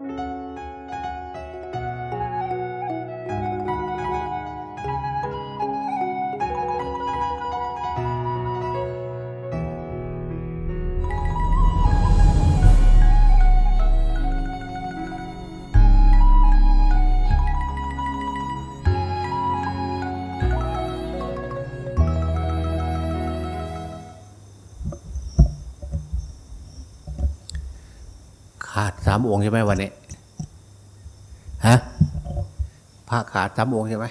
ขาามองค์ใช่ไหมวันนี้ฮะพระขาดสามองค์ใช่ไหม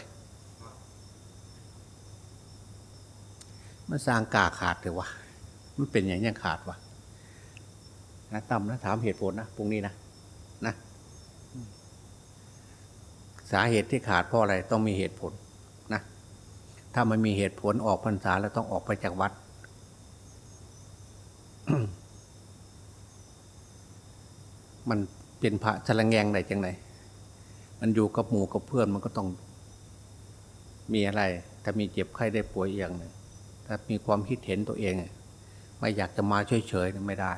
มันสร้างกาขาดเลยวะมันเป็นอย่างยังขาดวะนะตั้มนะถามเหตุผลนะพรุ่งนี้นะนะสาเหตุที่ขาดเพราะอะไรต้องมีเหตุผลนะถ้ามันมีเหตุผลออกพรรษาแล้วต้องออกไปจากวัด มันเป็นพระชะละแงงได้จังไหนมันอยู่กับหมู่กับเพื่อนมันก็ต้อง มีอะไร ถ้ามีเจ็บไข้ได้ป่วยอย่างหนึ่งถ้ามีความคิดเห็นตัวเองไม่อยากจะมาเฉยๆไม่ได้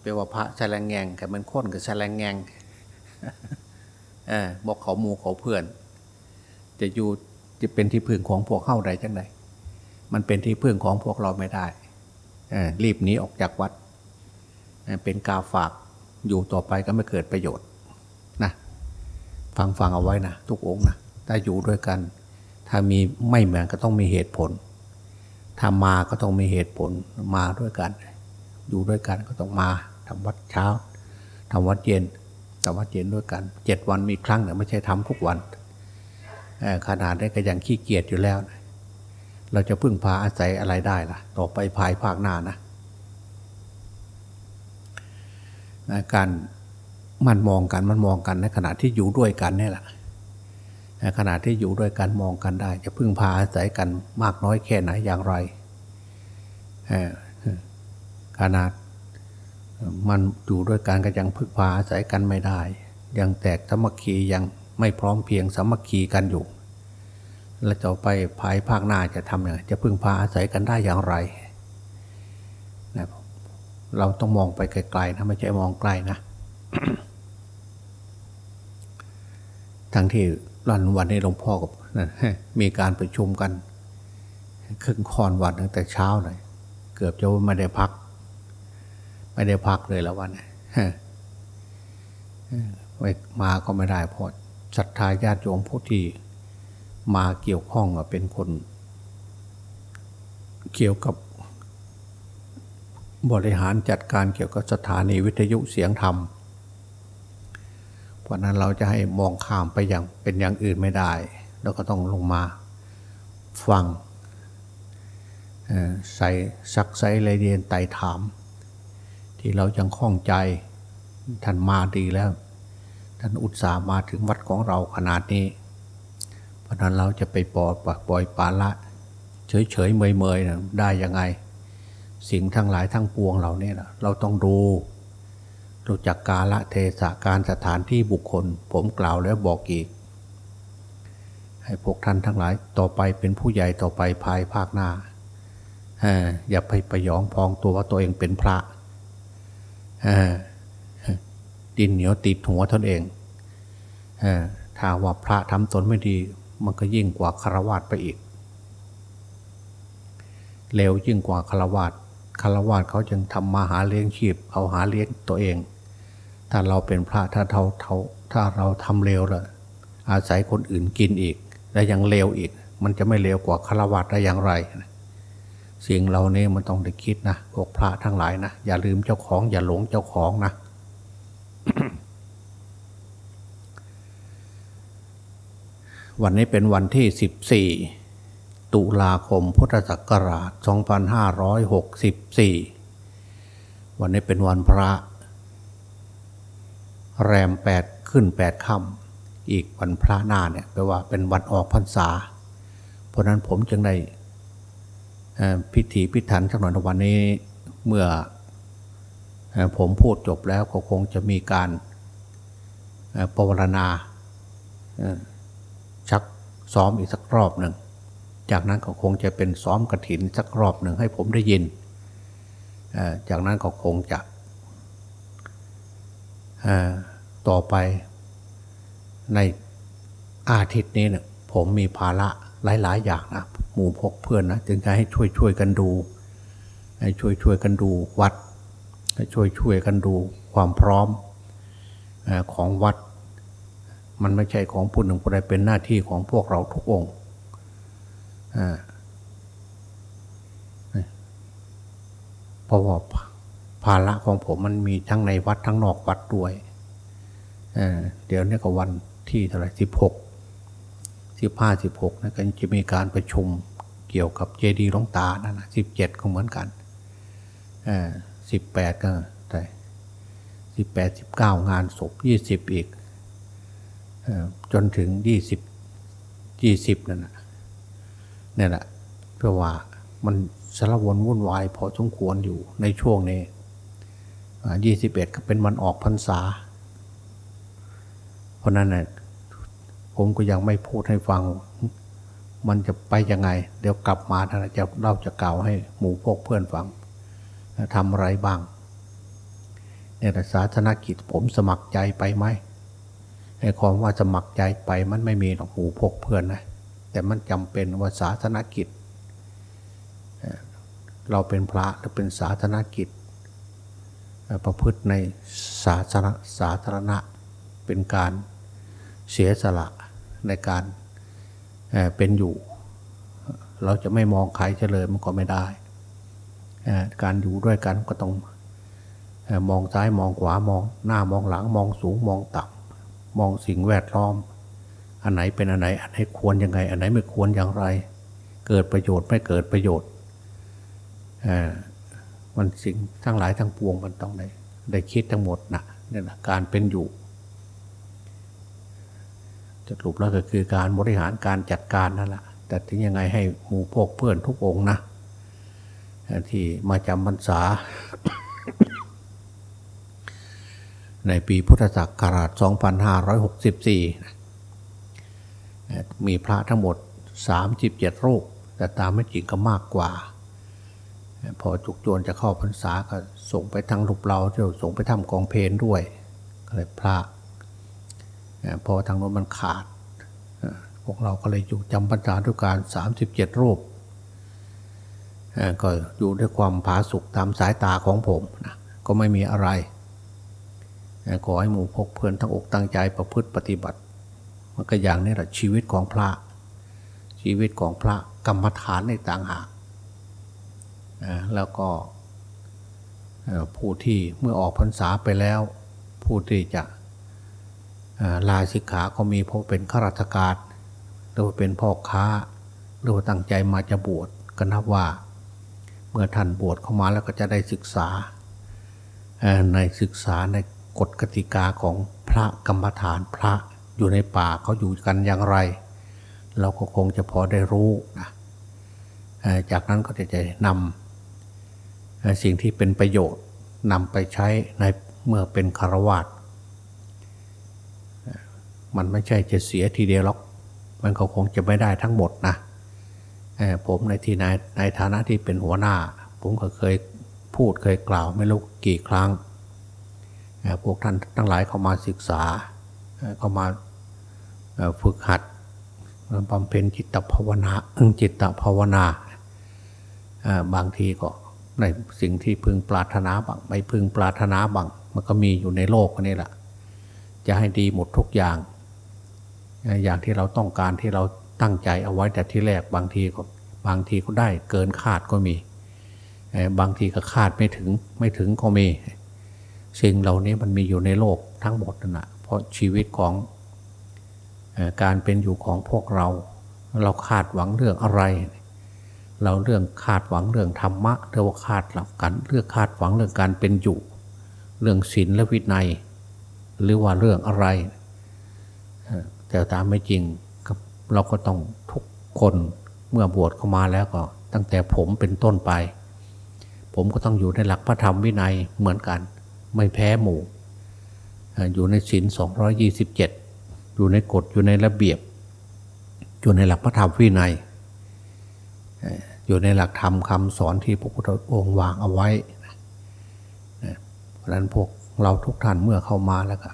แปลว่าพระชะละแงงกับมันค้นกับชะละแงงเออบอกเขาหมู่เขาเพื่อน จะอยู่จะเป็นที่พึ่งของพวกเข้าใดจังไหนมันเป็นที่พึ่งของพวกเราไม่ได้รีบหนีออกจากวัด เป็นกาฝากอยู่ต่อไปก็ไม่เกิดประโยชน์นะฟังฟังเอาไว้นะทุกองนะถ้าอยู่ด้วยกัน ถ้ามีไม่เหมือนก็ต้องมีเหตุผล ถ้ามาก็ต้องมีเหตุผลมาด้วยกัน อยู่ด้วยกันก็ต้องมาทำวัดเช้าทำวัดเย็นทำวัดเย็นด้วยกันเจ็ดวันมีครั้งเนี่ยไม่ใช่ทำทุกวันขนาดได้ก็ยังขี้เกียจอยู่แล้วนะเราจะพึ่งพาอาศัยอะไรได้ล่ะ ต่อไปภายภาคหน้านะ นะ การมันมองกันมันมองกันในขณะที่อยู่ด้วยกันนี่แหละในขณะที่อยู่ด้วยกันมองกันได้ จะพึ่งพาอาศัยกันมากน้อยแค่ไหนอย่างไรขนาดมันอยู่ด้วยกันก็ยังพึ่งพาอาศัยกันไม่ได้ ยังแตกสมัคคียังไม่พร้อมเพียงสมัคคีกันอยู่ แล้วต่อไปภายภาคหน้าจะทำอย่างไรจะพึ่งพาอาศัยกันได้อย่างไร เราต้องมองไปไกลๆนะไม่ใช่มองใกล้นะทั้งที่รันวันนี้หลวงพ่อกับมีการประชุมกันครึ่งคอนวันตั้งแต่เช้าเลยเกือบจะไม่ได้พัก ไม่ได้พักเลยแล้ววันนี้ไม่มาก็ไม่ได้เพราะศรัทธาญาติโยมผู้ที่มาเกี่ยวข้องอะเป็นคน เกี่ยวกับ บริหารจัดการเกี่ยวกับสถานีวิทยุเสียงธรรม เพราะนั้นเราจะให้มองข้ามไปอย่างเป็นอย่างอื่นไม่ได้ เราก็ต้องลงมาฟังใส่ซักไซไรเรียนไต่ถาม ที่เรายังข้องใจท่านมาดีแล้ว ท่านอุตส่าห์มาถึงวัดของเราขนาดนี้ เพราะนั้นเราจะไปปล่อยปล่อยปละละ เฉยเมยๆนะได้ยังไง สิ่งทั้งหลายทั้งปวงเหล่านี้นะเราต้องดูรู้จักกาละเทศะการสถานที่บุคคล ผมกล่าวแล้วบอกอีก ให้พวกท่านทั้งหลายต่อไปเป็นผู้ใหญ่ต่อไปภายภาคหน้าอย่าไปประยองพองตัวว่าตัวเองเป็นพระดินเหนียวติดหัวตนเองถ้าว่าพระทำตนไม่ดี มันก็ยิ่งกว่าคารวาสไปอีกเร็วยิ่งกว่าคารวาส คารวาสเขาจึงทำมาหาเลี้ยงชีพ เอาหาเลี้ยงตัวเอง ถ้าเราเป็นพระถ้าเราถ้าเราทำเร็วละอาศัยคนอื่นกินอีก และยังเร็วอีก มันจะไม่เร็วกว่าคารวาสได้อย่างไร สิ่งเหล่านี้มันต้องได้คิดนะพวกพระทั้งหลายนะอย่าลืมเจ้าของ อย่าหลงเจ้าของนะวันนี้เป็นวันที่ 14 ตุลาคมพุทธศักราช 2564 วันนี้เป็นวันพระ แรม 8 ขึ้น 8ค่ำอีกวันพระหน้าเนี่ยแปลว่าเป็นวันออกพรรษา เพราะนั้นผมจึงได้พิธีพิถันสักหน่อยในวันนี้เมื่ออผมพูดจบแล้วก็คงจะมีการเอ่อปวารณาชักซ้อมอีกสักรอบหนึ่ง จากนั้นก็คงจะเป็นซ้อมกระถินสักรอบหนึ่งให้ผมได้ยิน จากนั้นก็คงจะต่อไปในอาทิตย์นี้เนี่ยผมมีภาระหลายๆ อย่างนะหมู่พกเพื่อนนะจึงจะให้ช่วยช่วยๆกันดูให้ช่วยช่วยๆกันดูวัดให้ช่วยช่วยๆกันดูความพร้อมของวัด มันไม่ใช่ของผู้หนึ่งผู้ใดเป็นหน้าที่ของพวกเราทุกองค์ เพราะว่าภาระของผมมันมีทั้งในวัดทั้งนอกวัดด้วยเเดี๋ยวนี้ก็วันที่เท่าไหร่สิบหกสิบห้าสิบหกนะก็จะมีการประชุมเกี่ยวกับเจดีย์หลวงตานั่นนะสิบเจ็ดก็เหมือนกันสิบแปดก็แต่สิบแปดสิบเก้างานศพยี่สิบอีกอจนถึงยี่สิบยี่สิบนั่นนะ เนี่ยแหละเพื่อว่ามันสารวนวุ่นวายพอสมควรอยู่ในช่วงนี้ยี่สิบเอ็ดก็เป็นวันออกพรรษา เพราะนั้นนะผมก็ยังไม่พูดให้ฟัง มันจะไปยังไง เดี๋ยวกลับมาท่านจะเราจะกล่าวให้หมู่พวกเพื่อนฟังทำอะไรบ้างเนี่ยแต่สาธารณกิจผมสมัครใจไปไหมไอ้ความว่าสมัครใจไปมันไม่มีหรอกหมู่พวกเพื่อนนะ แต่มันจำเป็นว่าศาสนกิจ เราเป็นพระหรือเป็นศาสนกิจ ประพฤติในศาสนาสาธารณะเป็นการเสียสละในการเป็นอยู่ เราจะไม่มองใครเฉลยมันก็ไม่ได้ การอยู่ด้วยกันก็ต้องมองซ้ายมองขวามองหน้ามองหลังมองสูงมองต่ำมองสิ่งแวดล้อม อันไหนเป็นอันไหน อันไหนควรยังไง อันไหนไม่ควรอย่างไร เกิดประโยชน์ไม่เกิดประโยชน์มันสิ่งทั้งหลายทั้งปวงมันต้องได้ได้คิดทั้งหมดนะเนี่ยนะการเป็นอยู่จะรูปแล้วก็คือการบริหารการจัดการนั่นแหละแต่ถึงยังไงให้หมู่พวกเพื่อนทุกองนะที่มาจำพรรษา ในปีพุทธศักราช 2564นะ มีพระทั้งหมด 37 รูป แต่ตามไม่จริงก็มากกว่า พอจุกโจรจะเข้าพรรษาก็ส่งไปทางลูกเราเที่ยวส่งไปทำกองเพลนด้วยก็เลยพระพอทางโน้นมันขาด พวกเราก็เลยอยู่จำพรรษาด้วยการ 37 รูปเอ่อก็อยู่ด้วยความผาสุกตามสายตาของผมนะก็ไม่มีอะไรขอให้หมู่พกเพื่อนทั้งอกตั้งใจประพฤติปฏิบัติ มันก็อย่างนี้แหละชีวิตของพระ ชีวิตของพระกรรมฐานในต่างหากแล้วก็ผู้ที่เมื่อออกพรรษาไปแล้ว ผู้ที่จะลาสิกขาก็มีเพราะเป็นข้าราชการหรือว่าเป็นพ่อค้า หรือว่าตั้งใจมาจะบวชก็นับว่า เมื่อท่านบวชเข้ามาแล้วก็จะได้ศึกษาในศึกษาในกฎกติกาของพระกรรมฐานพระ อยู่ในป่าเขาอยู่กันอย่างไร เราก็คงจะพอได้รู้นะจากนั้นก็จะนำสิ่งที่เป็นประโยชน์นำไปใช้ในเมื่อเป็นคารวาสมันไม่ใช่จะเสียทีเดียวหรอก มันก็คงจะไม่ได้ทั้งหมดนะผมในที่ในในฐานะที่เป็นหัวหน้า ผมก็เคยพูดเคยกล่าวไม่รู้กี่ครั้งพวกท่านทั้งหลายเข้ามาศึกษาเข้ามา ฝึกหัดบำเพ็ญจิตภาวนาจิตภาวนา บางทีก็ในสิ่งที่พึงปรารถนาบางไม่พึงปรารถนาบางมันก็มีอยู่ในโลกนี่แหละจะให้ดีหมดทุกอย่าง อย่างที่เราต้องการที่เราตั้งใจเอาไว้แต่ที่แรกบางทีก็บางทีก็ได้เกินคาดก็มี บางทีก็คาดไม่ถึงไม่ถึงก็มี สิ่งเหล่านี้มันมีอยู่ในโลกทั้งหมดนั่นนะเพราะชีวิตของ การเป็นอยู่ของพวกเรา เราคาดหวังเรื่องอะไร เราเรื่องคาดหวังเรื่องธรรมะเรื่อว่าคาดหลับกันเรื่องคาดหวังเรื่องการเป็นอยู่ เรื่องศีลและวินัย หรือว่าเรื่องอะไร แต่ตามไม่จริงเราก็ต้องทุกคนเมื่อบวชเข้ามาแล้วก็ ตั้งแต่ผมเป็นต้นไป ผมก็ต้องอยู่ในหลักพระธรรมวินัยเหมือนกัน ไม่แพ้หมู่ อยู่ในศีล227อยู่ อยู่ในกฎอยู่ในระเบียบ อยู่ในหลักพระธรรมวินัยอยู่ในหลักธรรมคำสอนที่พระพุทธองค์วางเอาไว้เพราะนั้นพวกเราทุกท่านเมื่อเข้ามาแล้วก็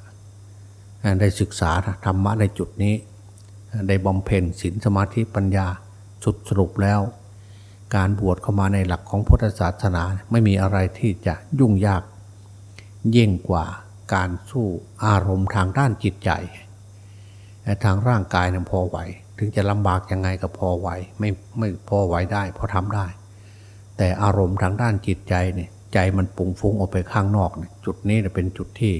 ได้ศึกษาธรรมะในจุดนี้ ได้บำเพ็ญศีลสมาธิปัญญาสุดสรุปแล้ว การบวชเข้ามาในหลักของพุทธศาสนาไม่มีอะไรที่จะยุ่งยากยิ่งกว่าการสู้อารมณ์ทางด้านจิตใจ ทางร่างกายนั้นพอไหว ถึงจะลำบากยังไงก็พอไหวไม่ไม่พอไหวได้พอทำได้ แต่อารมณ์ทางด้านจิตใจเนี่ยใจมันปุ่งฟุ้งออกไปข้างนอกเนี่ยจุดนี้เป็นจุดที่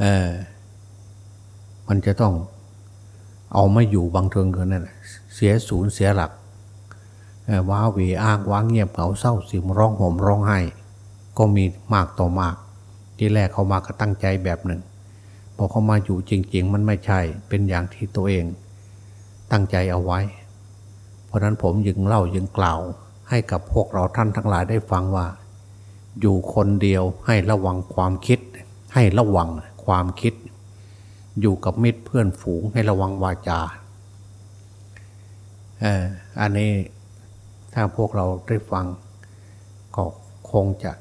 เออมันจะต้องเอาไม่อยู่บางเทิงกันนั่นแหละเสียศูนย์เสียหลักว้าวีอ้างว้างเงียบเหงาเศร้าสิมร้องห่มร้องไห้ ก็มีมากต่อมาก ที่แรกเขามาก็ตั้งใจแบบหนึ่ง พอเขามาอยู่จริง ๆ มันไม่ใช่เป็นอย่างที่ตัวเองตั้งใจเอาไว้ เพราะนั้นผมยึงเล่ายึงกล่าวให้กับพวกเราท่านทั้งหลายได้ฟังว่า อยู่คนเดียวให้ระวังความคิด ให้ระวังความคิด อยู่กับมิตรเพื่อนฝูงให้ระวังวาจาเอออันนี้ถ้าพวกเราได้ฟังก็คงจะ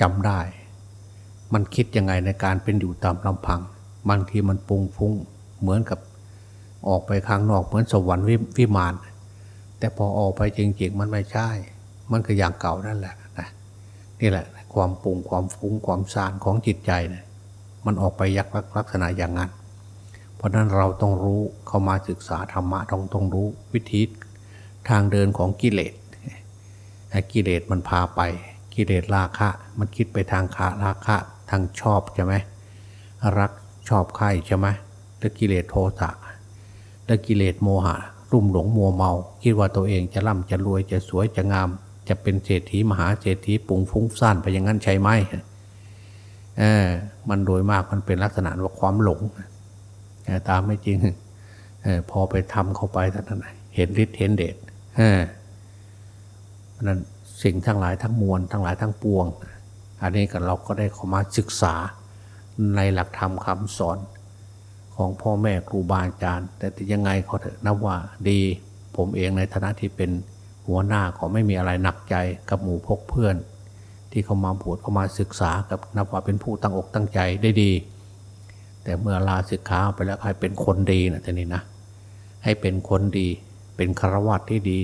จำได้ มันคิดยังไงในการเป็นอยู่ตามลำพัง บางทีมันปุงฟุ้งเหมือนกับออกไปข้างนอกเหมือนสวรรค์วิมาน แต่พอออกไปจริงๆมันไม่ใช่ มันก็อย่างเก่านั่นแหละนะนี่แหละ ความปุงความฟุ้งความซานของจิตใจนะมันออกไปยักลักษณะอย่างนั้น เพราะนั้นเราต้องรู้เข้ามาศึกษาธรรมะต้องต้องรู้วิธีทางเดินของกิเลสกิเลสมันพาไป กิเลสราคะ มันคิดไปทางขาราคะ ทางชอบใช่ไหมรักชอบใครใช่ไหมแล้วกิเลสโทสะแล้วกิเลสโมหะ รุ่มหลงมัวเมา คิดว่าตัวเองจะร่ำจะรวยจะสวยจะงาม จะเป็นเศรษฐีมหาเศรษฐีปุ่งฟุ้งซ่านไปอย่างนั้นใช่ไหมเออมันโดยมากมันเป็นลักษณะว่าความหลงตามไม่จริงอพอไปทำเข้าไปท่านเห็นฤทธิ์เห็นเดชนั้นสิ่งทั้งหลายทั้งมวลทั้งหลายทั้งปวง อันนี้ก็เราก็ได้เข้ามาศึกษาในหลักธรรมคำสอนของพ่อแม่ครูบาอาจารย์ แต่ยังไงเขาเถอะนับว่าดีผมเองในฐานะที่เป็นหัวหน้าขอไม่มีอะไรหนักใจกับหมู่พกเพื่อน ที่เขามาบวชเขามาศึกษากับนับว่าเป็นผู้ตั้งอกตั้งใจได้ดี แต่เมื่อลาศึกษาไปแล้วให้เป็นคนดีนะท่านี้นะ ให้เป็นคนดี เป็นคารวะที่ดี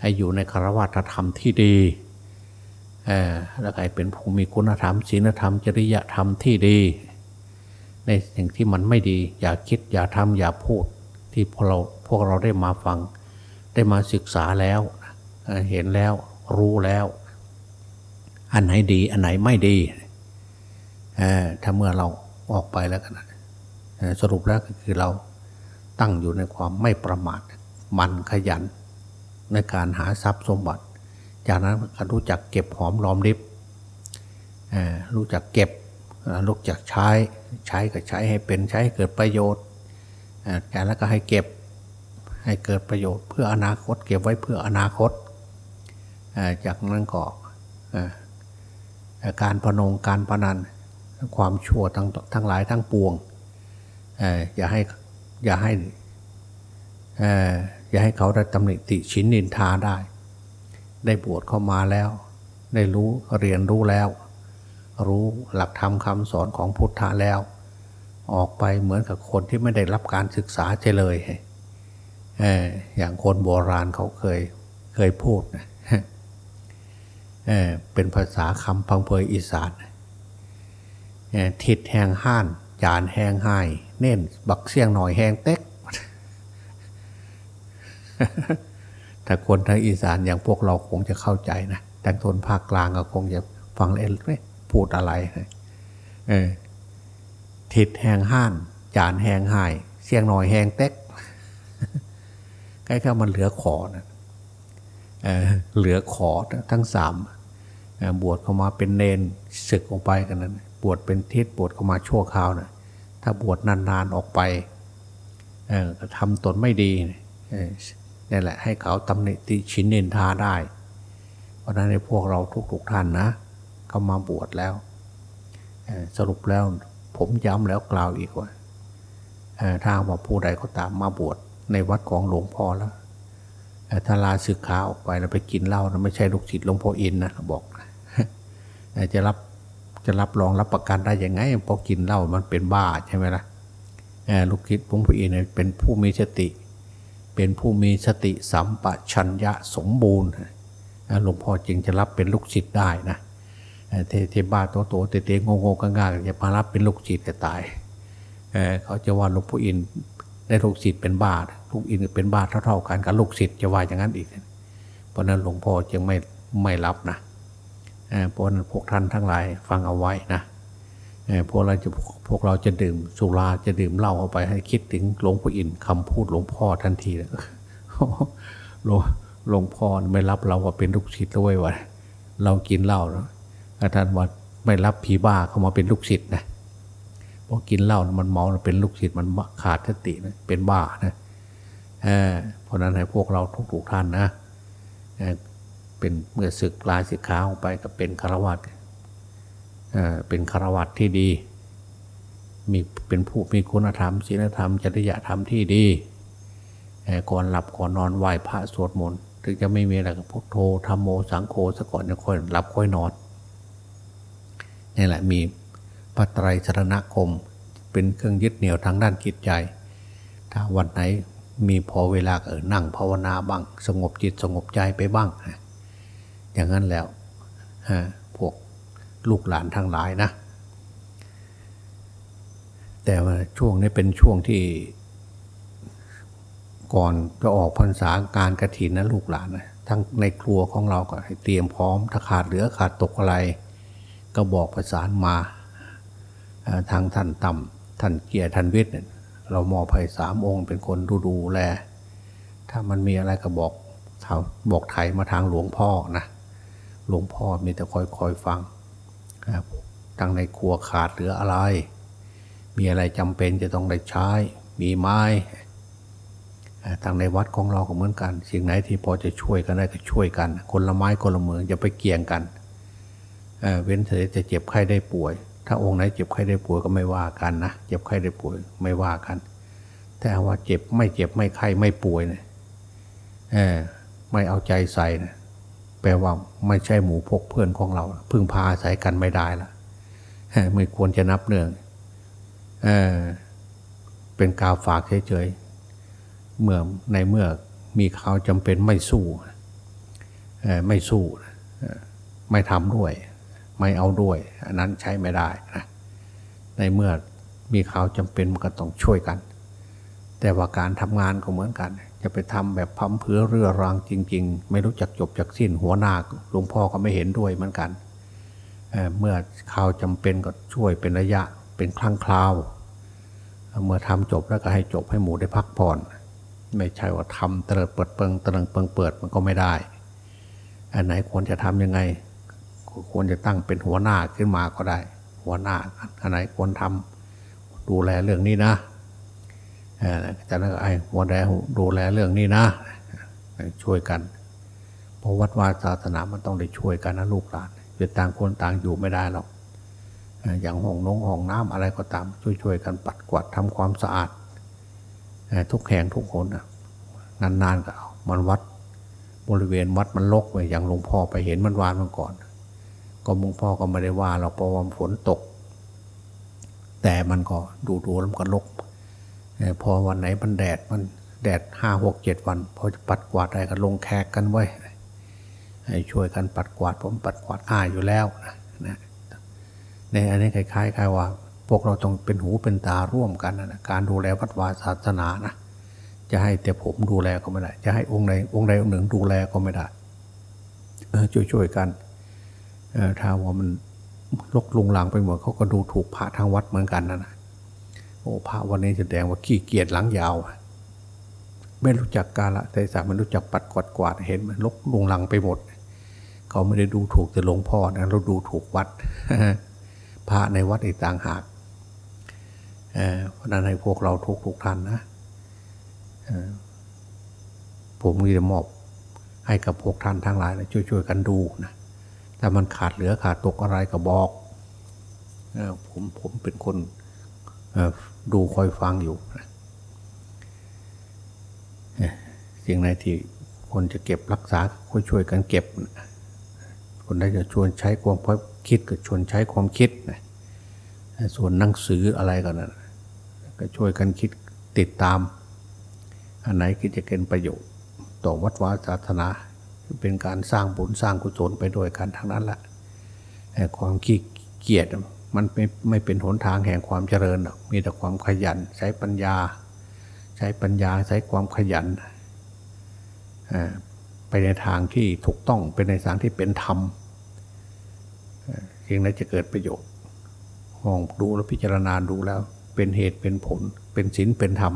ให้อยู่ในคารวะธรรมที่ดี แล้วให้เป็นผู้มีคุณธรรมศีลธรรม จริยธรรมที่ดี ในสิ่งที่มันไม่ดี อย่าคิดอย่าทำอย่าพูด ที่พวกเราพวกเราได้มาฟัง ได้มาศึกษาแล้วเห็นแล้วรู้แล้ว อันไหนดี อันไหนไม่ดีถ้าเมื่อเราออกไปแล้วกันสรุปแล้วก็คือเราตั้งอยู่ในความไม่ประมาทมันขยันในการหาทรัพย์สมบัติ จากนั้นรู้จักเก็บหอมรอมริบรู้จักเก็บรู้จักใช้ใช้ก็ใช้ให้เป็นใช้ให้เกิดประโยชน์จากนั้นก็ให้เก็บให้เกิดประโยชน์เพื่ออนาคต เก็บไว้เพื่ออนาคต จากนั้นก็การพนงการพนันความชั่วทั้งทั้งหลายทั้งปวงอย่าให้อย่าให้อย่าให้เขาได้ตำหนิติชินนินทาได้ ได้บวชเข้ามาแล้ว ได้รู้เรียนรู้แล้ว รู้หลักธรรมคำสอนของพุทธะแล้ว ออกไปเหมือนกับคนที่ไม่ได้รับการศึกษาเฉลยเอออย่างคนโบราณเขาเคยเคยพูดนะเออเป็นภาษาคำพังเพยอีสานทิดแหงห้าน จานแหงไห้เน้นบักเสียงหน่อยแหงเต็ก ถ้าคนทางอีสานอย่างพวกเราคงจะเข้าใจนะแต่คนภาคกลางก็คงจะฟังเล่นไม่พูดอะไรเออทิดแหงห้าน จานแหงหาย เสียงหน่อยแหงเต็กใกล้ๆมันเหลือขอนะเออเหลือขอทั้งสามบวชเข้ามาเป็นเนนศึกออกไปกันนั้นบวชเป็นทิศบวชเข้ามาชั่วคราวนะถ้าบวชนานๆออกไปเออทำตนไม่ดี นี่แหละให้เขาตำหนิติชินเนินทาได้ เพราะนั้นในพวกเราทุกๆท่านนะเขามาบวชแล้ว สรุปแล้วผมย้ำแล้วกล่าวอีกว่าถ้าว่าผู้ใดก็ตามมาบวชในวัดของหลวงพ่อแล้วถ้าลาศึกขาออกไปแล้วไปกินเหล้านะไม่ใช่ลูกศิษย์หลวงพ่ออินนะบอกจะรับจะรับรองรับประกันได้ยังไงเพราะกินเหล้ามันเป็นบ้าใช่ไหมล่ะเอ่อลูกคิดหลวงพ่ออินเนี่ยเป็นผู้มีสติ เป็นผู้มีสติสัมปชัญญะสมบูรณ์หลวงพ่อจึงจะรับเป็นลูกศิษย์ได้นะเอ่อเทเทบ้าโตโตเตเตงงงๆก้างๆจะมารับเป็นลูกศิษย์จะตายเขาจะว่าหลวงพ่ออินได้ลูกศิษย์เป็นบ้าลูกอินเป็นบ้าเท่าๆกันกับลูกศิษย์จะว่าอย่างนั้นอีก เพราะนั้นหลวงพ่อจึงไม่ไม่รับนะเพราะนั้นพวกท่านทั้งหลายฟังเอาไว้นะ พวกเราจะพวกเราจะดื่มสุราจะดื่มเหล้าเข้าไปให้คิดถึงหลวงพ่ออินคำพูดหลวงพ่อทันทีเลยหลวงหลวงพ่อไม่รับเราว่าเป็นลูกศิษย์ด้วยวะเรากินเหล้าแล้วท่านว่าไม่รับผีบ้าเข้ามาเป็นลูกศิษย์นะเพราะกินเหล้ามันเมาเป็นลูกศิษย์มันขาดสตินะเป็นบ้านะเออเพราะนั้นให้พวกเราทุกๆท่านนะเป็นเมื่อศึกลาสิกขาออกไปก็เป็นคารวัต เป็นคารวัตที่ดีมีเป็นผู้มีคุณธรรมศีลธรรม จริยธรรมที่ดีก่อนหลับก่อนนอนไหว้พระสวดมนต์ถึงจะไม่มีอะไรก็พุทโธธรรมโมสังโฆซะก่อนจะค่อยหลับค่อยนอนนี่แหละมีพระไตรสรณคม เป็นเครื่องยึดเหนี่ยวทางด้านจิตใจ ถ้าวันไหนมีพอเวลาเออนั่งภาวนาบ้าง สงบจิตสงบใจไปบ้าง อย่างนั้นแล้วฮะ ลูกหลานทั้งหลายนะ แต่ว่าช่วงนี้เป็นช่วงที่ ก่อนจะออกพรรษาการกระถินนะลูกหลานนะทั้งในครัวของเราก็ให้เตรียมพร้อมถ้าขาดเหลือขาดตกอะไร ก็บอกประสานมาทางท่านต่ำท่านเกียรติท่านวิทย์เรามอบให้สามองค์เป็นคนดูดูแล ถ้ามันมีอะไรก็บอกบอกไทยมาทางหลวงพ่อนะ หลวงพ่อมีแต่คอยคอยฟัง ทางในครัวขาดเหลืออะไร มีอะไรจำเป็นจะต้องได้ใช้ มีไม้อ่าทางในวัดของเราก็เหมือนกัน สิ่งไหนที่พอจะช่วยกันได้ก็ช่วยกัน คนละไม้คนละมืออย่าไปเกี่ยงกันเเว้นแต่จะเจ็บไข้ได้ป่วย ถ้าองค์ไหนเจ็บไข้ได้ป่วยก็ไม่ว่ากันนะ เจ็บไข้ได้ป่วยไม่ว่ากัน แต่ว่าเจ็บไม่เจ็บไม่ไข้ไม่ป่วยเนี่ยไม่เอาใจใส่นะ แปลว่าไม่ใช่หมูพกเพื่อนของเรา พึ่งพาอาศัยกันไม่ได้ละไม่ควรจะนับเนื่องเออเป็นกาวฝากเฉยๆเมื่อในเมื่อมีข่าวจำเป็นไม่สู้ไม่สู้ไม่ทำด้วย ไม่เอาด้วย อันนั้นใช้ไม่ได้นะในเมื่อมีข่าวจำเป็นมันก็ต้องช่วยกัน แต่ว่าการทำงานก็เหมือนกัน จะไปทำแบบพัมเพื่อเรือรังจริง ๆ ไม่รู้จักจบจากสิ้นหัวหน้าหลวงพ่อก็ไม่เห็นด้วยเหมือนกันเเมื่อข่าวจำเป็นก็ช่วยเป็นระยะเป็นครั้งคราว เมื่อทำจบแล้วก็ให้จบให้หมูได้พักผ่อน ไม่ใช่ว่าทำเตลิดเปิดเปิงเตลิงเปิงเปิดมันก็ไม่ได้ อันไหนควรจะทำยังไงควรจะตั้งเป็นหัวหน้าขึ้นมาก็ได้ หัวหน้าอันไหนควรทำดูแลเรื่องนี้นะ จากนั้นก็ไอ้หัวแลดูแลเรื่องนี้นะ ช่วยกันเพราะวัดวาศาสนามันต้องได้ช่วยกันนะลูกหลานเป็นต่างคนต่างอยู่ไม่ได้หรอกอย่างห้องนงห้องน้ำอะไรก็ตาม ช่วยๆกันปัดกวาดทำความสะอาด ทุกแห่งทุกคนนานๆก็เอามันวัดบริเวณวัดมันรกไปอย่างหลวงพ่อไปเห็นมันวานมันก่อน ก็หลวงพ่อก็ไม่ได้ว่าเราเพราะว่าฝนตก แต่มันก็ดูดูๆแล้วมันก็รก พอวันไหนมันแดดมันแดดห้าหกเจ็ดวันพอจะปัดกวาดอะไรก็ลงแขกกันไว้ให้ช่วยกันปัดกวาดผมปัดกวาดอ้ายอยู่แล้วนะนะในอันนี้คล้ายๆคล้ายว่า พวกเราต้องเป็นหูเป็นตาร่วมกันนะการดูแลวัดวาศาสนานะจะให้แต่ผมดูแลก็ไม่ได้ จะให้องค์ใดองค์ใดองค์หนึ่งดูแลก็ไม่ได้ช่วยๆกันถ้าว่ามันลกลุงลังไปหมดเขาก็ดูถูกพระทางวัดเหมือนกันนะนะ โอ้พระวันนี้แสดงว่าขี้เกียจหลังยาว ไม่รู้จักกาละเทศะไม่รู้จักปัดกวาดกวาดเห็นมันลกลุงลังไปหมด เขาไม่ได้ดูถูกแต่หลวงพ่อนะเราดูถูกวัดพระในวัดอีกต่างหากเพราะนั้นให้พวกเราทุกทุกท่านนะผมก็จะมอบให้กับพวกท่านทั้งหลายนะช่วยๆกันดูนะถ้ามันขาดเหลือขาดตกอะไรก็บอกอผมผมเป็นคน ดูคอยฟังอยู่เสิ่งไหนที่คนจะเก็บรักษาก็ช่วยกันเก็บนะคนใดจะชวนใช้ความคิดก็ชวนใช้ความคิดนะส่วนหนังสืออะไรก็นะก็ช่วยกันคิดติดตาม อันไหนที่จะเป็นประโยชน์ ต่อวัดวาศาสนา เป็นการสร้างบุญสร้างกุศลไปด้วยกันทั้งนั้นแหละความขี้เกียจ มันไม่ไม่เป็นหนทางแห่งความเจริญหรอกมีแต่ความขยันใช้ปัญญา ใช้ปัญญาใช้ความขยันอ่อไปในทางที่ถูกต้องเป็นในทางที่เป็นธรรมเอ่อสิ่งนั้นจะเกิดประโยชน์มองดูแล้วพิจารณาดูแล้ว เป็นเหตุเป็นผล เป็นศีลเป็นธรรม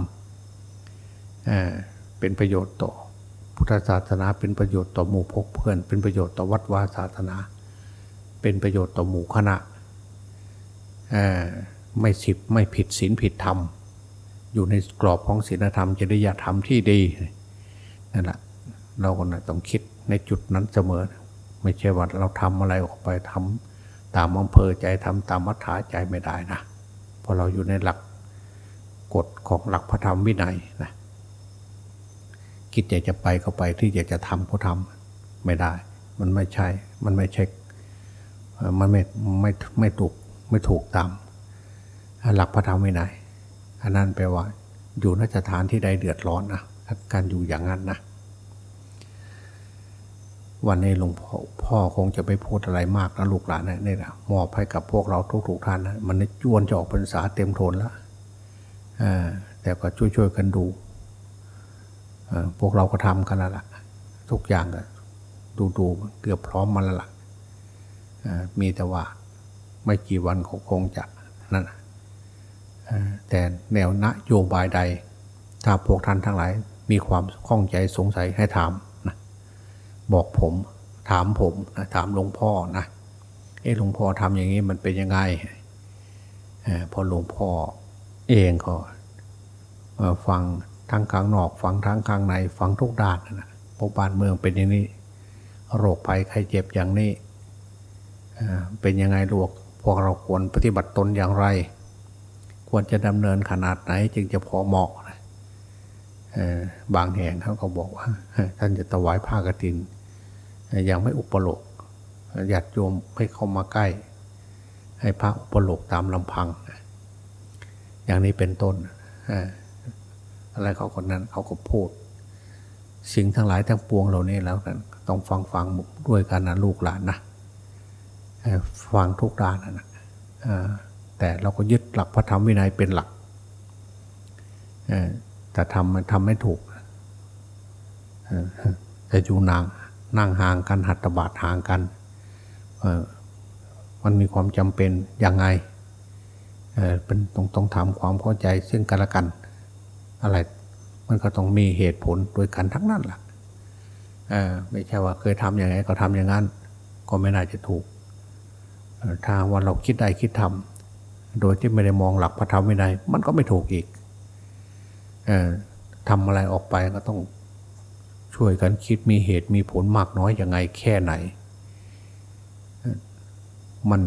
เอ่อเป็นประโยชน์ต่อ พุทธศาสนา เป็นประโยชน์ต่อหมู่พกเพื่อน เป็นประโยชน์ต่อวัดวาศาสนา เป็นประโยชน์ต่อหมู่คณะ ไม่สิบไม่ผิดศีลผิดธรรม อยู่ในกรอบของศีลธรรมจริยธรรมที่ดีนั่นแหละเราก็นะต้องคิดในจุดนั้นเสมอ ไม่ใช่ว่าเราทำอะไรออกไปทำตามอำเภอใจทำตามมัธยาใจไม่ได้นะเพราะเราอยู่ในหลักกฎของหลักพระธรรมวินัยนะคิดอยากจะไปก็ไปที่อยากจะทำก็ทำไม่ได้ มันไม่ใช่ มันไม่ใช่เอ่อมันไม่ไม่ไม่ถูก ไม่ถูกตามหลักพระธรรมวินัยอันนั้นแปลว่า อยู่นสถานที่ใดเดือดร้อนนะการอยู่อย่างนั้นนะวันนี้หลวงพ่อพ่อคงจะไม่พูดอะไรมากนะลูกหลานนะนี่นะมอบให้กับพวกเราทุกๆท่านนะมันจวนจะออกพรรษาเต็มโทนแล้วแต่ก็ช่วยๆกันดูพวกเราก็ทำกันแล้วล่ะทุกอย่างก็ดูๆเกือบพร้อมมาแล้วล่ะเอ่อมีแต่ว่า ไม่กี่วันเขาคงจะนั่นแต่แนวนโยบายใด ถ้าพวกท่านทั้งหลายมีความข้องใจสงสัยให้ถามนะบอกผมถามผมนะถามหลวงพ่อนะเอ้หลวงพ่อทำอย่างนี้มันเป็นยังไงพอหลวงพ่อเองก็ฟังทั้งข้างนอก ฟังทั้งข้างใน ฟังทุกด้านนะเพระบ้านเมืองเป็นอย่างนี้ โรคภัยไข้เจ็บอย่างนี้เอ่อเป็นยังไงลูก พวกเราควรปฏิบัติตนอย่างไร ควรจะดำเนินขนาดไหนจึงจะพอเหมาะบางแห่งเขาก็บอกว่า ท่านจะถวายผ้ากฐิน ยังไม่อุปโลกญาติโยมให้เข้ามาใกล้ ให้พระอุปโลกตามลำพัง อย่างนี้เป็นต้น อะไรเขาคนนั้นเขาก็พูด สิ่งทั้งหลายทั้งปวงเหล่านี้แล้วกันต้องฟังฟังด้วยกันนะลูกหลานนะ ฟังทุกด้านนะแต่เราก็ยึดหลักพระธรรมวินัยเป็นหลักแต่ทำมันทำไม่ถูกเอ่อแต่อยู่นางนั่งห่างกันหัตถบาทห่างกันมันมีความจำเป็นยังไงเป็นต้องต้องทำความเข้าใจซึ่งกันและกัน อะไรมันก็ต้องมีเหตุผลโดยกันทั้งนั้นแหละไม่ใช่ว่าเคยทำอย่างไงก็ทำอย่างนั้น ก็ไม่น่าจะถูก ถ้าว่าเราคิดได้คิดทำโดยที่ไม่ได้มองหลักพระธรรมวินัยมันก็ไม่ถูกอีกอทำอะไรออกไปก็ต้องช่วยกันคิดมีเหตุมีผลมากน้อยยังไงแค่ไหน มัน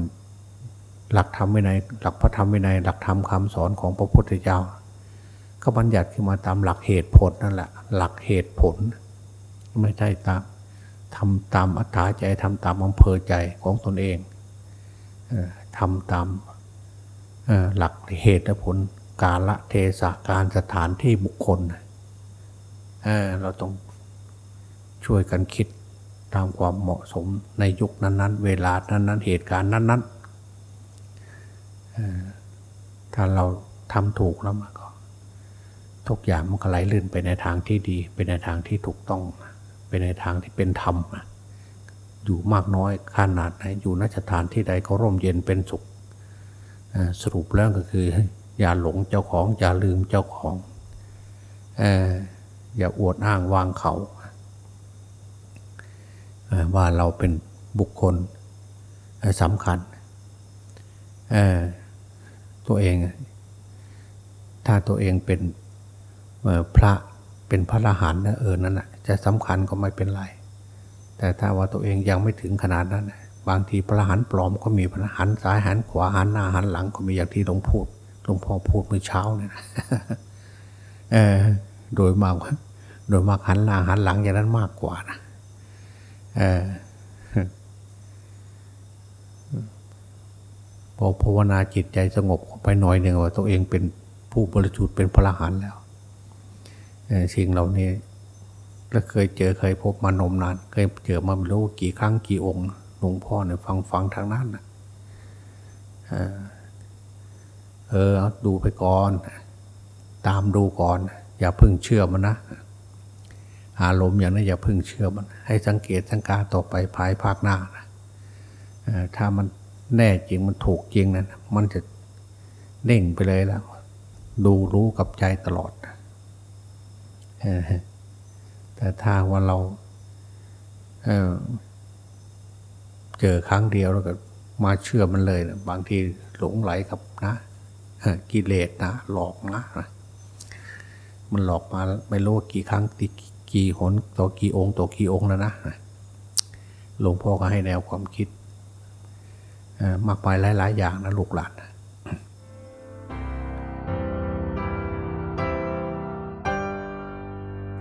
หลักธรรมวินัยหลักพระธรรมวินัยหลักธรรมคำสอนของพระพุทธเจ้าก็บัญญัติขึ้นมาตามหลักเหตุผลนั่นแหละ หลักเหตุผล ไม่ใช่ตามทำตามอัธยาใจทำตามอำเภอใจของตนเอง ทำตามหลักเหตุและผลกาละเทศะการสถานที่บุคคลเเราต้องช่วยกันคิดตามความเหมาะสมในยุคนั้นๆ เวลานั้นๆ เหตุการณ์นั้นๆถ้าเราทำถูกแล้วมันก็ทุกอย่างมันก็ไหลลื่นไปในทางที่ดี เป็นในทางที่ถูกต้อง เป็นในทางที่เป็นธรรม อยู่มากน้อยขนาดไหนอยู่นสถานที่ใดก็ร่มเย็นเป็นสุขสรุปแล้วก็คือ อย่าหลงเจ้าของ อย่าลืมเจ้าของอย่าอวดอ้างวางเขา ว่าเราเป็นบุคคลสำคัญ ตัวเอง ถ้าตัวเองเป็นพระเป็นพระอรหันต์เออนั่นแหะจะสำคัญก็ไม่เป็นไร แต่ถ้าว่าตัวเองยังไม่ถึงขนาดนั้น บางทีพระหันปลอมก็มีพระหันซ้ายหันขวาหันหน้าหันหลังก็มีอย่างที่หลวงพูดหลวงพ่อพูดเมื่อเช้าเนี่ยนะเออโดยมากโดยมากหันหน้าหันหลังอย่างนั้นมากกว่านะเออพอภาวนาจิตใจสงบไปหน่อยหนึ่งว่าตัวเองเป็นผู้บริสุทธิ์เป็นพระหันแล้วเออสิ่งเหล่านี้ และเคยเจอเคยพบมานมนาน เคยเจอมาไม่รู้กี่ครั้งกี่องค์หลวงพ่อเนี่ยฟังฟังทางนั้นนะเออเอาดูไปก่อน ตามดูก่อน อย่าพึ่งเชื่อมันนะอารมณ์อย่างนั้นอย่าพึ่งเชื่อมัน ให้สังเกตสังการต่อไปภายภาคหน้านะถ้ามันแน่จริงมันถูกจริงนั้นมันจะเด้งไปเลยแล้ว ดูรู้กับใจตลอด เออ แต่ถ้าว่าเราเเจอครั้งเดียวแล้วก็มาเชื่อมันเลยนะบางทีหลงไหลกับนะกิเลสนะหลอกนะมันหลอกมาไม่รู้กี่ครั้งตีกี่หนต่อกี่องค์ต่อกี่องค์แล้วนะหลวงพ่อก็ให้แนวความคิดมากมายหลาย ๆ อย่างนะลูกหลานนะ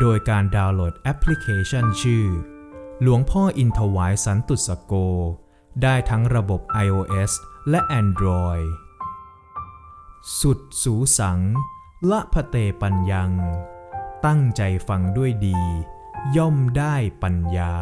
โดยการดาวน์โหลดแอปพลิเคชันชื่อ หลวงพ่ออินทวายสันตุสโก ได้ทั้งระบบ iOS และ Android สุดสูสัง ละพะเตปัญญัง ตั้งใจฟังด้วยดี ย่อมได้ปัญญา